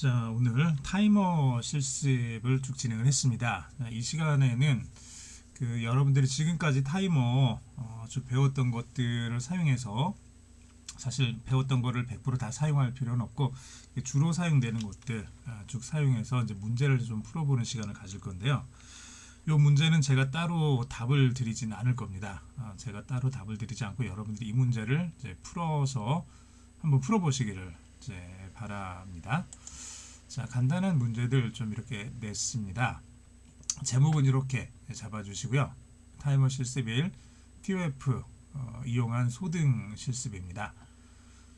자, 오늘 타이머 실습을 쭉 진행을 했습니다. 자, 이 시간에는 그 여러분들이 지금까지 타이머 어, 쭉 배웠던 것들을 사용해서 사실 배웠던 거를 100%다 사용할 필요는 없고 주로 사용되는 것들 아, 쭉 사용해서 이제 문제를 좀 풀어보는 시간을 가질 건데요. 이 문제는 제가 따로 답을 드리지는 않을 겁니다. 아, 제가 따로 답을 드리지 않고 여러분들이 이 문제를 이제 풀어서 한번 풀어보시기를 이제 바랍니다. 자, 간단한 문제들 좀 이렇게 냈습니다. 제목은 이렇게 잡아주시고요. 타이머 실습 1, TOF 어, 이용한 소등 실습입니다.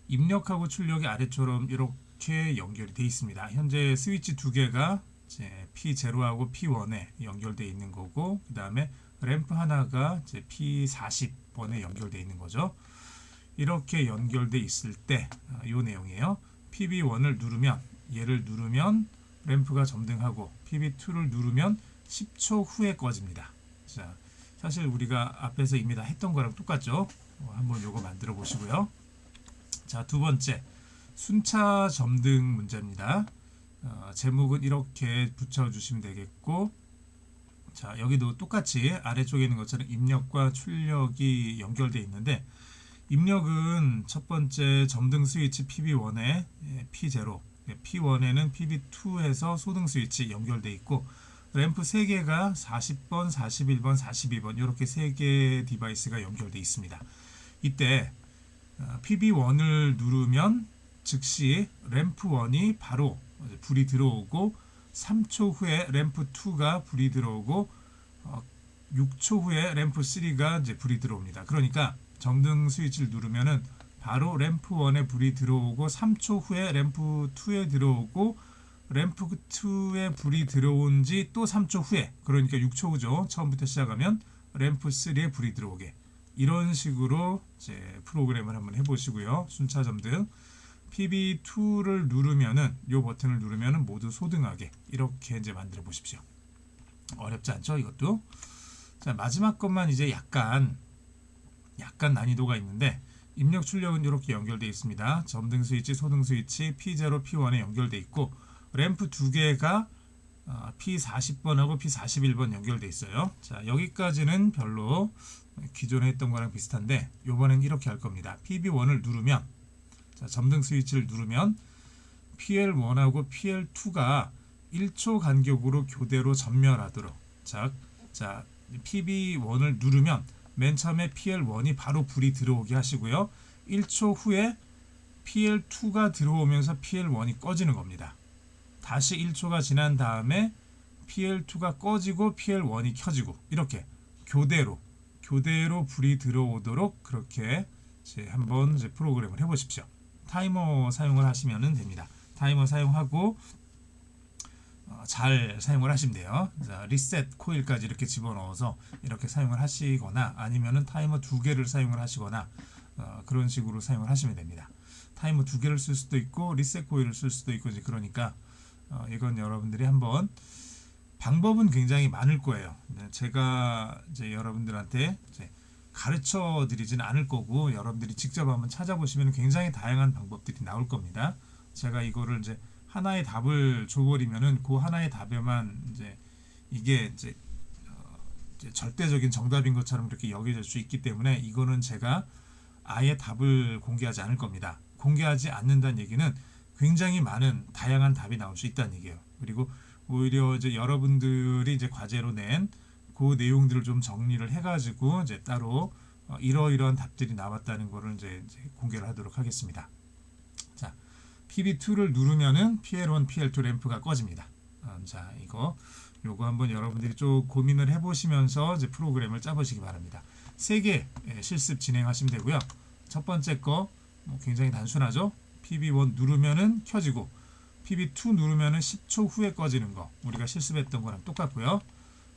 입력하고 출력이 아래처럼 이렇게 연결이 되어 있습니다. 현재 스위치 두 개가 이제 P0하고 P1에 연결되어 있는 거고, 그 다음에 램프 하나가 이제 P40번에 연결되어 있는 거죠. 이렇게 연결되어 있을 때, 이 내용이에요. PB1을 누르면, 얘를 누르면 램프가 점등하고, PB2를 누르면 10초 후에 꺼집니다. 자, 사실 우리가 앞에서 이미 다 했던 거랑 똑같죠? 어, 한번 요거 만들어 보시고요. 자, 두 번째. 순차 점등 문제입니다. 어, 제목은 이렇게 붙여주시면 되겠고, 자, 여기도 똑같이 아래쪽에 있는 것처럼 입력과 출력이 연결되어 있는데, 입력은 첫 번째 점등 스위치 PB1에 P0, P1에는 PB2에서 소등 스위치 연결되어 있고, 램프 3개가 40번, 41번, 42번 이렇게 3개 디바이스가 연결되어 있습니다. 이때 PB1을 누르면 즉시 램프 1이 바로 불이 들어오고 3초 후에 램프 2가 불이 들어오고 6초 후에 램프 3가 이제 불이 들어옵니다. 그러니까 정등 스위치를 누르면은 바로 램프 1에 불이 들어오고 3초 후에 램프 2에 들어오고 램프 2에 불이 들어온 지 또 3초 후에 그러니까 6초 후죠. 처음부터 시작하면 램프 3에 불이 들어오게 이런 식으로 이제 프로그램을 한번 해보시고요. 순차 점 등 PB2를 누르면은 요 버튼을 누르면은 모두 소등하게 이렇게 이제 만들어 보십시오. 어렵지 않죠? 이것도 자 마지막 것만 이제 약간 약간 난이도가 있는데 입력 출력은 이렇게 연결되어 있습니다. 점등 스위치, 소등 스위치 P0, P1에 연결되어 있고 램프 두 개가 P40번하고 P41번 연결되어 있어요. 자 여기까지는 별로 기존에 했던 거랑 비슷한데 요번엔 이렇게 할 겁니다. PB1을 누르면 자, 점등 스위치를 누르면 PL1하고 PL2가 1초 간격으로 교대로 전멸하도록 자, 자 PB1을 누르면 맨 처음에 PL1이 바로 불이 들어오게 하시고요. 1초 후에 PL2가 들어오면서 PL1이 꺼지는 겁니다. 다시 1초가 지난 다음에 PL2가 꺼지고 PL1이 켜지고 이렇게 교대로 교대로 불이 들어오도록 그렇게 이제 한번 이제 프로그램을 해보십시오. 타이머 사용을 하시면 됩니다. 타이머 사용하고 어, 잘 사용을 하시면 돼요. 자, 리셋 코일까지 이렇게 집어넣어서 이렇게 사용을 하시거나 아니면은 타이머 두 개를 사용을 하시거나 어, 그런 식으로 사용을 하시면 됩니다. 타이머 두 개를 쓸 수도 있고 리셋 코일을 쓸 수도 있고 이제 그러니까 어, 이건 여러분들이 한번 방법은 굉장히 많을 거예요. 제가 이제 여러분들한테 이제 가르쳐 드리지는 않을 거고 여러분들이 직접 한번 찾아보시면 굉장히 다양한 방법들이 나올 겁니다. 제가 이거를 이제 하나의 답을 줘버리면은 그 하나의 답에만 이제 이게 이제, 어 이제 절대적인 정답인 것처럼 이렇게 여겨질 수 있기 때문에 이거는 제가 아예 답을 공개하지 않을 겁니다. 공개하지 않는다는 얘기는 굉장히 많은 다양한 답이 나올 수 있다는 얘기예요. 그리고 오히려 이제 여러분들이 이제 과제로 낸 그 내용들을 좀 정리를 해가지고 이제 따로 어 이러이러한 답들이 나왔다는 거를 이제, 이제 공개를 하도록 하겠습니다. 자, PB2를 누르면은 PL1, PL2 램프가 꺼집니다. 어, 자, 이거 요거 한번 여러분들이 좀 고민을 해보시면서 이제 프로그램을 짜보시기 바랍니다. 세 개 실습 진행하시면 되고요. 첫 번째 거 뭐 굉장히 단순하죠. PB1 누르면은 켜지고 PB2 누르면은 10초 후에 꺼지는 거 우리가 실습했던 거랑 똑같고요.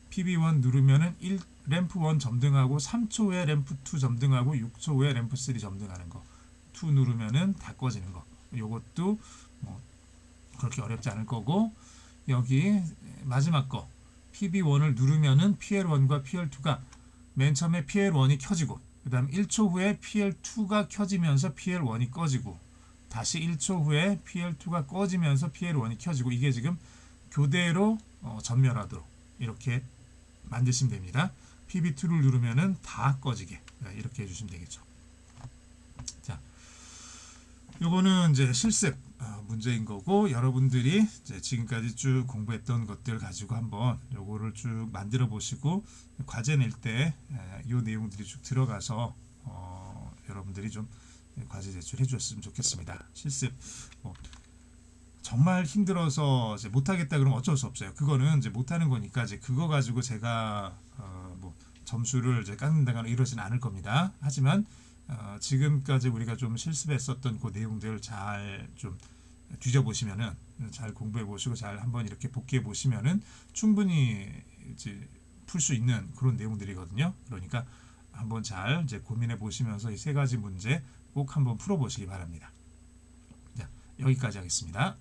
PB1 누르면은 1 램프 1 점등하고 3초 후에 램프 2 점등하고 6초 후에 램프 3 점등하는 거. 2 누르면은 다 꺼지는 거. 요것도 뭐 그렇게 어렵지 않을 거고 여기 마지막 거 PB1을 누르면은 PL1과 PL2가 맨 처음에 PL1이 켜지고 그 다음 1초 후에 PL2가 켜지면서 PL1이 꺼지고 다시 1초 후에 PL2가 꺼지면서 PL1이 켜지고 이게 지금 교대로 어, 전멸하도록 이렇게 만드시면 됩니다. PB2를 누르면은 다 꺼지게 네, 이렇게 해주시면 되겠죠. 자, 요거는 이제 실습 어, 문제인 거고 여러분들이 지금까지 쭉 공부했던 것들 가지고 한번 요거를 쭉 만들어 보시고 과제 낼때이 내용들이 쭉 들어가서 어, 여러분들이 좀 과제 제출해 주셨으면 좋겠습니다. 실습 뭐 정말 힘들어서 이제 못하겠다 그러면 어쩔 수 없어요. 그거는 이제 못하는 거니까 이제 그거 가지고 제가 어, 뭐 점수를 이제 깎는다거나 이러진 않을 겁니다. 하지만 어, 지금까지 우리가 좀 실습했었던 그 내용들 잘좀 뒤져보시면은 잘 공부해 보시고 잘 한번 이렇게 복귀해 보시면은 충분히 이제 풀 수 있는 그런 내용들이거든요. 그러니까 한번 잘 이제 고민해 보시면서 이 세 가지 문제 꼭 한번 풀어 보시기 바랍니다. 자, 여기까지 하겠습니다.